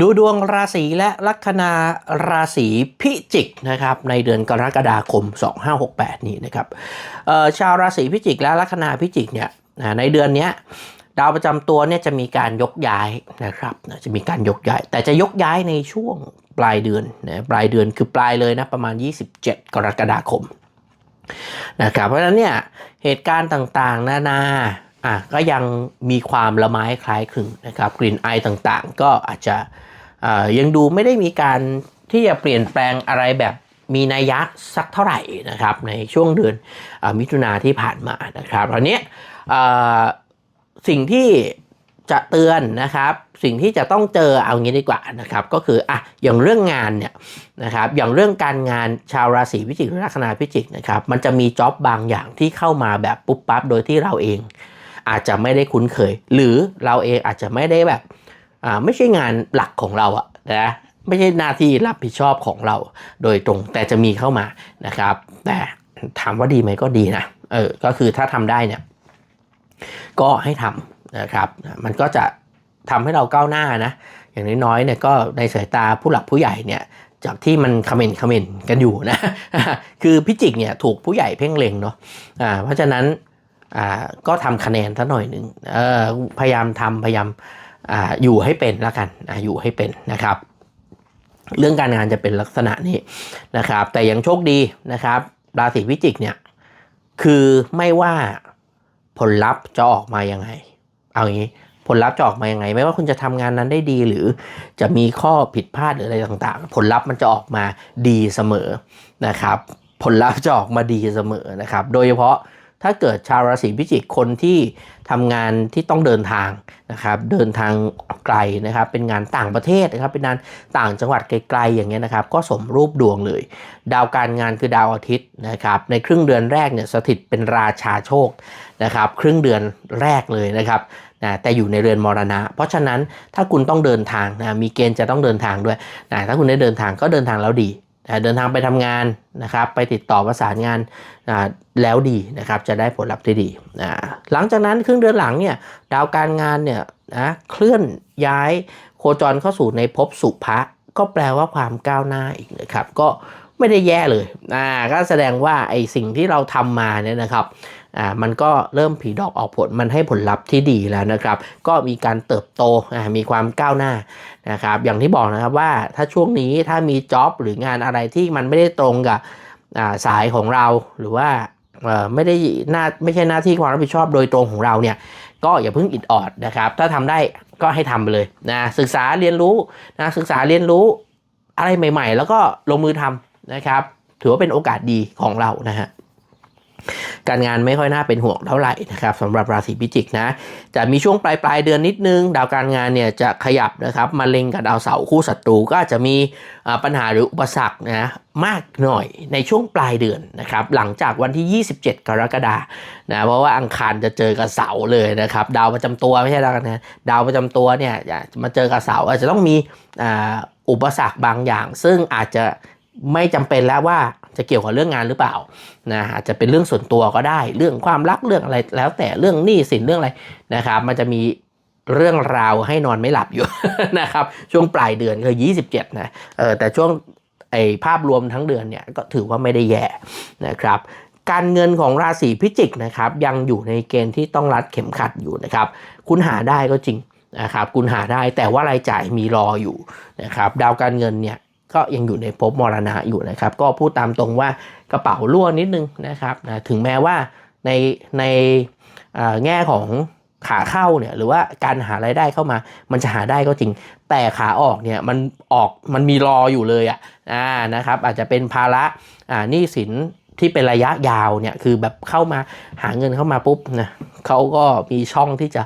ดูดวงราศีและลัคนาราศีพิจิกนะครับในเดือนกรกฎาคม 2568 นี้นะครับชาวราศีพิจิกและลัคนาพิจิกเนี่ยในเดือนนี้ดาวประจำตัวเนี่ยจะมีการยกย้ายนะครับจะมีการยกย้าย แต่จะยกย้ายในช่วงปลายเดือนนะปลายเดือนคือปลายเลยนะประมาณ 27 กรกฎาคมนะครับเพราะฉะนั้นเนี่ยเหตุการณ์ต่างๆ นานา อะก็ยังมีความละไม้คล้ายคลึงนะครับกลิ่นไอายต่างๆ ก็อาจจะยังดูไม่ได้มีการที่จะเปลี่ยนแปลงอะไรแบบมีนัยยะสักเท่าไหร่นะครับในช่วงเดือนอมิถุนาที่ผ่านมานะครับตอนนี้สิ่งที่จะเตือนนะครับ สิ่งที่จะต้องเจอเอางี้ดีกว่านะครับ ก็คืออะอย่างเรื่องงานเนี่ยนะครับอย่างเรื่องการงานชาวราศีพิจิกหรือลัคนาพิจิกนะครับ มันจะมีจ็อบบางอย่างที่เข้ามาแบบปุ๊บปั๊บโดยที่เราเอง อาจจะไม่ได้คุ้นเคย หรือเราเองอาจจะไม่ได้แบบอ่าไม่ใช่งานหลักของเราอะนะไม่ใช่หน้าที่รับผิดชอบของเราโดยตรงแต่จะมีเข้ามานะครับ แต่ถามว่าดีไหมก็ดีนะเออก็คือถ้าทำได้เนี่ยก็ให้ทำนะครับมันก็จะทำให้เราก้าวหน้านะอย่างน้อยๆเนี่ยก็ในสายตาผู้หลักผู้ใหญ่เนี่ยจากที่มันคอมเมนต์คอมเมนต์กันอยู่นะ คือพิจิกเนี่ยถูกผู้ใหญ่เพ่งเล็งเนาะอ่าเพราะฉะนั้น อ่าก็ทำคะแนนสักหน่อยหนึ่งเออพยายามทำพยายามอ่าอยู่ให้เป็นแล้วกันอ่าอยู่ให้เป็นนะครับ เรื่องการงานจะเป็นลักษณะนี้นะครับ แต่ยังโชคดีนะครับ ราศีพิจิกเนี่ยคือไม่ว่าผลลัพธ์จะออกมายังไง เอางี้ผลลัพธ์จะออกมายังไง ไม่ว่าคุณจะทำงานนั้นได้ดีหรือจะมีข้อผิดพลาดหรืออะไรต่างๆ ผลลัพธ์มันจะออกมาดีเสมอนะครับ ผลลัพธ์จะออกมาดีเสมอนะครับ โดยเฉพาะ ถ้าเกิดชาวราศีพิจิกคนที่ทำงานที่ต้องเดินทางนะครับเดินทางไกลนะครับเป็นงานต่างประเทศนะครับเป็นงานต่างจังหวัดไกลๆอย่างเงี้ยนะครับก็สมรูปดวงเลย ดาวการงานคือดาวอาทิตย์นะครับในครึ่งเดือนแรกเนี่ยสถิตเป็นราชาโชคนะครับครึ่งเดือนแรกเลยนะครับนะแต่อยู่ในเรือนมรณะ เพราะฉะนั้นถ้าคุณต้องเดินทางนะมีเกณฑ์จะต้องเดินทางด้วยนะถ้าคุณได้เดินทางก็เดินทางแล้วดี เดินทางไปทำงานนะครับไปติดต่อประสานงานแล้วดีนะครับจะได้ผลลัพธ์ที่ดีหลังจากนั้นครึ่งเดือนหลังเนี่ยดาวการงานเนี่ยนะเคลื่อนย้ายโคจรเข้าสู่ในภพสุภะก็แปลว่าความก้าวหน้าอีกนะครับก็ไม่ได้แย่เลยอ่าก็แสดงว่าไอสิ่งที่เราทำมาเนี่ยนะครับอ่ามันก็เริ่มผีดอกออกผลมันให้ผลลัพธ์ที่ดีแล้วนะครับ ก็มีการเติบโตอ่ามีความก้าวหน้า นะครับอย่างที่บอกนะครับว่าถ้าช่วงนี้ถ้ามีจ็อบหรืองานอะไรที่มันไม่ได้ตรงกับสายของเราหรือว่าไม่ได้หน้าไม่ใช่หน้าที่ความรับผิดชอบโดยตรงของเราเนี่ยก็อย่าเพิ่งอิดออดนะครับ ถ้าทำได้ก็ให้ทำไปเลยนะศึกษาเรียนรู้นะศึกษาเรียนรู้อะไรใหม่ ๆ แล้วก็ลงมือทำนะครับ ถือว่าเป็นโอกาสดีของเรานะฮะ การงานไม่ค่อยน่าเป็นห่วงเท่าไหร่นะครับสำหรับราศีพิจิกนะจะมีช่วงปลายปลายเดือนนิดนึง ดาวการงานเนี่ยจะขยับนะครับมาเล็งกับดาวเสาร์คู่ศัตรูก็อาจจะมีปัญหาหรืออุปสรรคนะมากหน่อยในช่วงปลายเดือนนะครับหลังจากวันที่ 27 กรกฎานะเพราะว่าอังคารจะเจอกับเสาร์เลยนะครับดาวประจำตัวไม่ใช่ดาวนะดาวประจำตัวเนี่ยจะมาเจอกับเสาร์อาจจะต้องมีอุปสรรคบางอย่าง ซึ่งอาจจะ ไม่จำเป็นแล้วว่าจะเกี่ยวกับเรื่องงานหรือเปล่านะอาจจะเป็นเรื่องส่วนตัวก็ได้ เรื่องความรักเรื่องอะไรแล้วแต่เรื่องหนี้สินเรื่องอะไรนะครับ มันจะมีเรื่องราวให้นอนไม่หลับอยู่นะครับ ช่วงปลายเดือนคือ 27 นะเออแต่ช่วงไอภาพรวมทั้งเดือนเนี่ยก็ถือว่าไม่ได้แย่นะครับการเงินของราศีพิจิกนะครับยังอยู่ในเกณฑ์ที่ต้องรัดเข็มขัดอยู่นะครับ คุณหาได้ก็จริงนะครับ คุณหาได้แต่ว่ารายจ่ายมีรออยู่นะครับ ดาวการเงินเนี่ย ก็ยังอยู่ในภพมรณะอยู่นะครับ ก็พูดตามตรงว่ากระเป๋ารั่วนิดนึงนะครับนะถึงแม้ว่าในในแง่ของขาเข้าเนี่ยหรือว่าการหารายได้เข้ามา มันจะหาได้ก็จริง แต่ขาออกเนี่ยมันออกมันมีรออยู่เลยอะอ่านะครับ อาจจะเป็นภาระอ่านี้สินที่เป็นระยะยาวเนี่ยคือแบบเข้ามาหาเงินเข้ามาปุ๊บนะเขาก็มีช่องที่จะ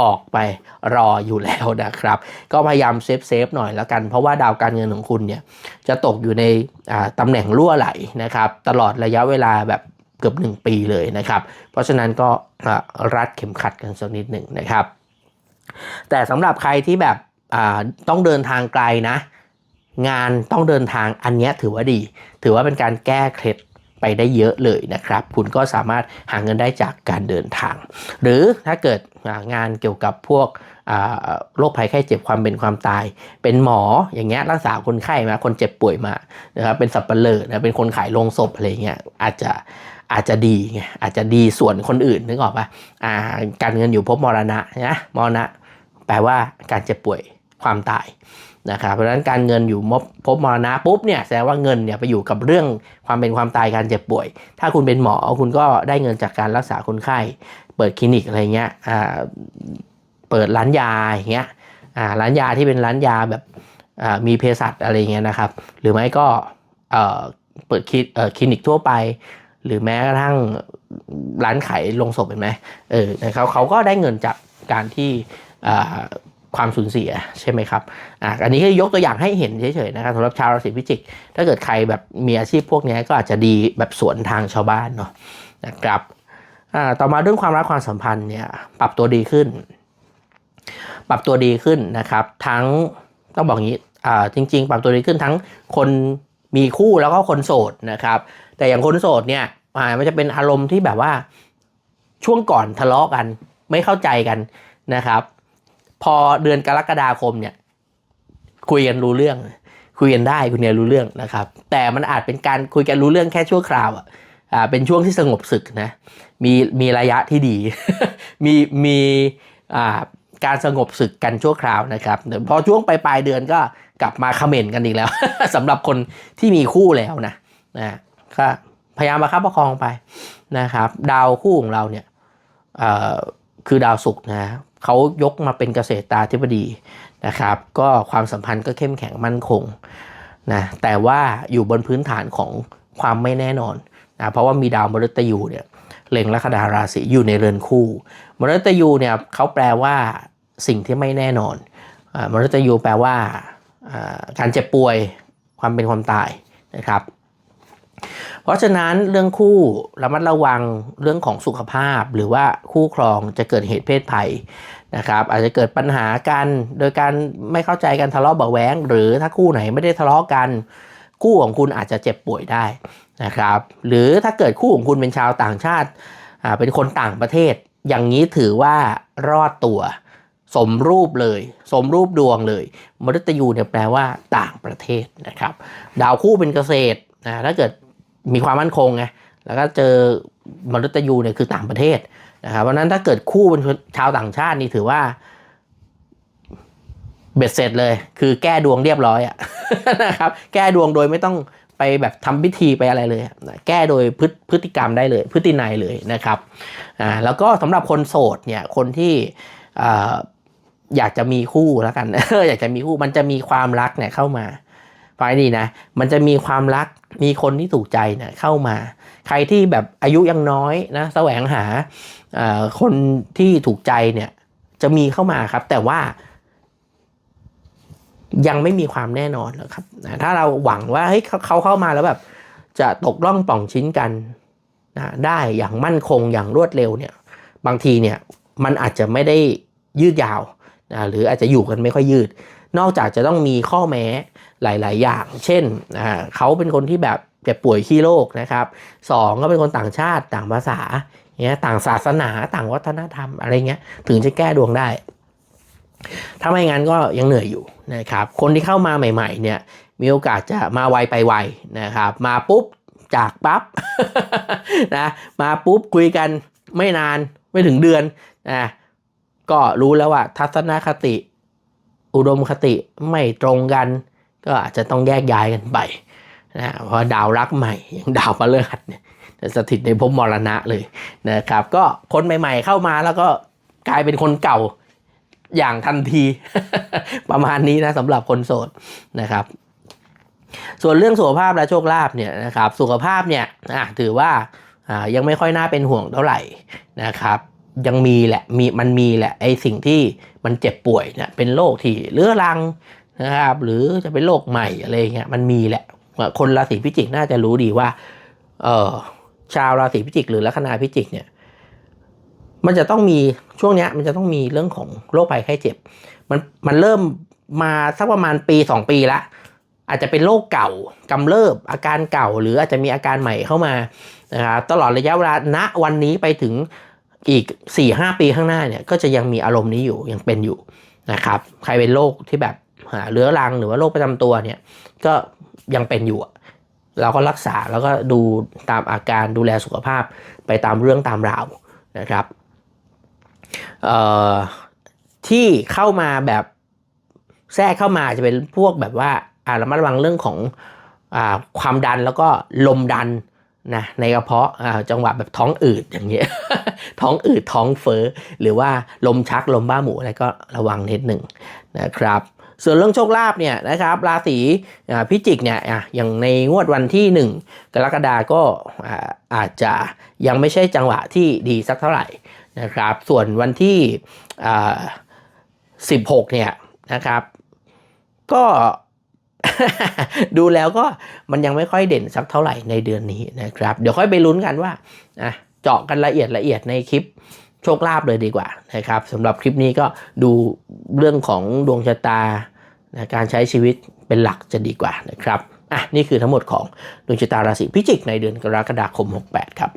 ออกไปรออยู่แล้วนะครับ ก็พยายามเซฟเซฟหน่อยแล้วกัน เพราะว่าดาวการเงินของคุณเนี่ยจะตกอยู่ในตำแหน่งรั่วไหลนะครับ ตลอดระยะเวลาแบบเกือบ 1 ปีเลยนะครับ เพราะฉะนั้นก็รัดเข็มขัดกันสักนิดหนึ่งนะครับ แต่สำหรับใครที่แบบต้องเดินทางไกลนะ งานต้องเดินทางอันนี้ถือว่าดี ถือว่าเป็นการแก้เคล็ด ไปได้เยอะเลยนะครับ คุณก็สามารถหาเงินได้จากการเดินทาง หรือถ้าเกิดงานเกี่ยวกับพวกโรคภัยไข้เจ็บความเป็นความตาย เป็นหมออย่างเงี้ยรักษาคนไข้มาคนเจ็บป่วยมานะครับเป็นสับปเปลือนะเป็นคนขายโลงศพอะไรเงี้ยอาจจะอาจจะดีไงอาจจะดีส่วนคนอื่นนึกออกปะอ่าการเงินอยู่พบมรณะนะมรณะแปลว่าการเจ็บป่วย ความตายนะครับเพราะฉะนั้นการเงินอยู่มบพบมรณะปุ๊บเนี่ยแสดงว่าเงินเนี่ยไปอยู่กับเรื่องความเป็นความตายการเจ็บป่วย ถ้าคุณเป็นหมอคุณก็ได้เงินจากการรักษาคนไข้ เปิดคลินิกอะไรเงี้ยอ่าเปิดร้านยาอย่างเงี้ยอ่าร้านยาที่เป็นร้านยาแบบอ่ามีเภสัชอะไรเงี้ยนะครับ หรือไม่ก็เอ่อเปิดคลิเอ่อคลินิกทั่วไป หรือแม้กระทั่งร้านขายลงศพเห็นไหมเออเขาเขาก็ได้เงินจากการที่อ่า ความสูญเสียใช่ไหมครับอะอันนี้คือยกตัวอย่างให้เห็นเฉยๆนะครับสำหรับชาวราศีพิจิก ถ้าเกิดใครแบบมีอาชีพพวกนี้ก็อาจจะดีแบบสวนทางชาวบ้านเนาะนะครับอ่าต่อมาเรื่องความรักความสัมพันธ์เนี่ยปรับตัวดีขึ้น ปรับตัวดีขึ้นนะครับ ทั้งต้องบอกงี้อ่าจริง ๆ ปรับตัวดีขึ้นทั้งคนมีคู่แล้วก็คนโสดนะครับ แต่อย่างคนโสดเนี่ยมันจะเป็นอารมณ์ที่แบบว่าช่วงก่อนทะเลาะกันไม่เข้าใจกันนะครับ พอเดือนกรกฎาคมเนี่ยคุยกันรู้เรื่อง คุยกันได้คุยกันรู้เรื่องนะครับ แต่มันอาจเป็นการคุยกันรู้เรื่องแค่ชั่วคราวอะอ่าเป็นช่วงที่สงบศึกนะมีมีระยะที่ดี มีมีอ่าการสงบศึกกันชั่วคราวนะครับเดี๋ยวพอช่วงปลายปลายเดือนก็กลับมาเขม่นกันอีกแล้วสำหรับคนที่มีคู่แล้วนะนะก็พยายามประคับประคองไปนะครับ ดาวคู่ของเราเนี่ยเอ่อ คือดาวศุกร์นะเขายกมาเป็นเกษตรตาธิบดีนะครับ ก็ความสัมพันธ์ก็เข้มแข็งมั่นคงนะแต่ว่าอยู่บนพื้นฐานของความไม่แน่นอนนะเพราะว่ามีดาวมฤตยูเนี่ยเล็งลัคนาราศีอยู่ในเรือนคู่ มฤตยูเนี่ยเขาแปลว่าสิ่งที่ไม่แน่นอนอมฤตยูแปลว่าการเจ็บป่วยความเป็นความตายนะครับ เพราะฉะนั้นเรื่องคู่ระมัดระวังเรื่องของสุขภาพ หรือว่าคู่ครองจะเกิดเหตุเพศภัยนะครับอาจจะเกิดปัญหากันโดยการไม่เข้าใจกันทะเลาะเบาะแว้งหรือถ้าคู่ไหนไม่ได้ทะเลาะกัน คู่ของคุณอาจจะเจ็บป่วยได้นะครับ หรือถ้าเกิดคู่ของคุณเป็นชาวต่างชาติเป็นคนต่างประเทศ อย่างนี้ถือว่ารอดตัว สมรูปเลย สมรูปดวงเลยมฤตยูเนี่ยแปลว่าต่างประเทศนะครับ ดาวคู่เป็นเกษตร นะถ้าเกิดมีความมั่นคงไงแล้วก็เจอมฤตยูเนี่ยคือต่างประเทศนะครับเพราะนั้นถ้าเกิดคู่เป็นชาวต่างชาตินี่ถือว่า เบ็ดเสร็จเลย คือแก้ดวงเรียบร้อยอะนะครับ แก้ดวงโดยไม่ต้องไปแบบทำพิธีไปอะไรเลย แก้โดยพฤติพฤติกรรมได้เลย พฤตินัยเลยนะครับอ่าแล้วก็สำหรับคนโสดเนี่ยคนที่อ่าอยากจะมีคู่แล้วกันอยากจะมีคู่มันจะมีความรักเนี่ยเข้ามา ฟังให้ดีนะ มันจะมีความรัก มีคนที่ถูกใจเนี่ยเข้ามา ใครที่แบบอายุยังน้อยนะแสวงหาคนที่ถูกใจเนี่ย จะมีเข้ามาครับ แต่ว่า ยังไม่มีความแน่นอนหรอกครับนะถ้าเราหวังว่าเฮ้ยเขาเข้ามาแล้วแบบ จะตกล่องป่องชิ้นกันนะได้อย่างมั่นคงอย่างรวดเร็วเนี่ย บางทีเนี่ย มันอาจจะไม่ได้ยืดยาวนะหรืออาจจะอยู่กันไม่ค่อยยืด นอกจากจะต้องมีข้อแม้หลาย ๆ อย่าง เช่นเขาเป็นคนที่แบบเจ็บป่วยขี้โรคนะครับสองก็เป็นคนต่างชาติต่างภาษาเงี้ยต่างศาสนาต่างวัฒนธรรมอะไรเงี้ยถึงจะแก้ดวงได้ ถ้าไม่งั้นก็ยังเหนื่อยอยู่นะครับ คนที่เข้ามาใหม่ ๆ เนี่ยมีโอกาสจะมาไวไปไวนะครับ มาปุ๊บจากปั๊บนะมาปุ๊บคุยกันไม่นานไม่ถึงเดือนนะก็รู้แล้วว่าทัศนคติ อุดมคติไม่ตรงกัน ก็อาจจะต้องแยกย้ายกันไปนะเพราะดาวรักใหม่อย่างดาวพฤหัสเนี่ยสถิตในภพมรณะเลยนะครับ ก็คนใหม่ๆเข้ามาแล้วก็กลายเป็นคนเก่าอย่างทันที ประมาณนี้นะสำหรับคนโสดนะครับ ส่วนเรื่องสุขภาพและโชคลาภเนี่ยนะครับ สุขภาพเนี่ยถือว่ายังไม่ค่อยน่าเป็นห่วงเท่าไหร่นะครับ ยังมีแหละมีมันมีแหละไอสิ่งที่มันเจ็บป่วยเนี่ยเป็นโรคที่เรื้อรังนะครับหรือจะเป็นโรคใหม่อะไรเงี้ยมันมีแหละคนราศีพิจิกน่าจะรู้ดีว่าเออชาวราศีพิจิก หรือลัคนาพิจิกเนี่ยมันจะต้องมีช่วงเนี้ยมันจะต้องมีเรื่องของโรคภัยไข้เจ็บ มันมันเริ่มมาสักประมาณปีสองปีละอาจจะเป็นโรคเก่ากำเริบอาการเก่า หรืออาจจะมีอาการใหม่เข้ามานะครับตลอดระยะเวลาณวันนี้ไปถึง อีก4ี่หปีข้างหน้าเนี่ยก็จะยังมีอารมณ์นี้อยู่ยังเป็นอยู่นะครับ ใครเป็นโรคที่แบบหาเรื้อรังหรือว่าโรคประจำตัวเนี่ยก็ยังเป็นอยู่ เราก็รักษาแล้วก็ดูตามอาการดูแลสุขภาพไปตามเรื่องตามราวนะครับที่เข้ามาแบบแทรกเข้ามาจะเป็นพวกแบบว่าอาระมัดระวังเรื่องของอความดันแล้วก็ลมดัน นะในกระเพาะจังหวะแบบท้องอืดอย่างเงี้ย ท้องอืดท้องเฟ้อหรือว่าลมชักลมบ้าหมูอะไรก็ระวังนิดหนึ่งนะครับ ส่วนเรื่องโชคลาภเนี่ยนะครับ ราศีพิจิกเนี่ยอย่างในงวดวันที่ 1 กรกฎาก็อาจจะยังไม่ใช่จังหวะที่ดีสักเท่าไหร่นะครับ ส่วนวันที่ 16เนี่ยนะครับ ก็ ดูแล้วก็มันยังไม่ค่อยเด่นสักเท่าไหร่ในเดือนนี้นะครับ เดี๋ยวค่อยไปลุ้นกันว่าเจาะกันละเอียดละเอียดในคลิปโชคลาภเลยดีกว่านะครับสำหรับคลิปนี้ก็ดูเรื่องของดวงชะตานะการใช้ชีวิตเป็นหลักจะดีกว่านะครับอะนี่คือทั้งหมดของดวงชะตาราศีพิจิกในเดือนกรกฎาคม 68 ครับ